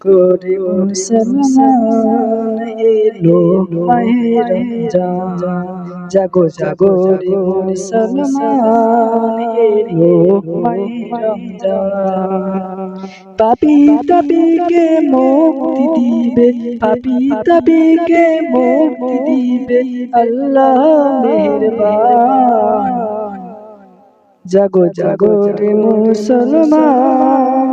করে মুসলমান এলো মাহে রমজান জাগো জাগো রে মুসলমান এলো মাহে রমজান পাপি তাবিকে মুক্তি দিবে পাপি তাবিকে মুক্তি দিবে আল্লাহ মেহেরবান জাগো জাগো রে মুসলমান।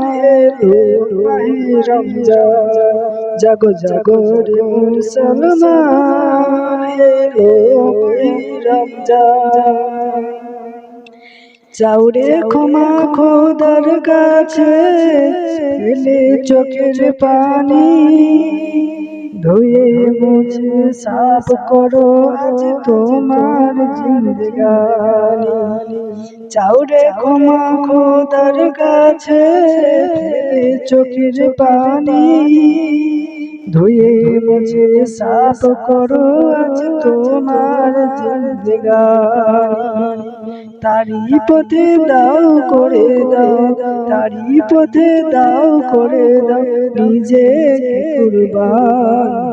জাগো জাগো রে মুসলমান। চাউরে ক্ষমা খোদার কাছে এলে চোখের পানি। ধুয়ে সাফ করো আজ তোমার জিন্দগানি। চাউরে ক্ষমা খোদার কাছে চোখের পানি। ধুয়ে মুছে সাফ করো আজ তোমার জিন্দগানি। তারি পথে দাও করে দাও, তারি পথে দাও করে দাও নিজে কুরবান।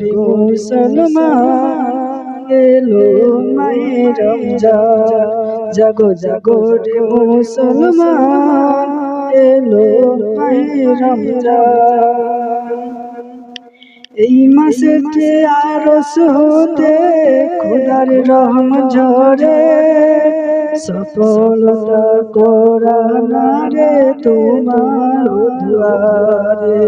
রে মুসলমান এলো মায়ে রমজান। জাগো জাগো রে মুসলমান, এলো মায়ে রমজান। এই মাসে আরস হতে খোদার রহম ঝরে, সফলতা করা না রে তোমার দুয়ারে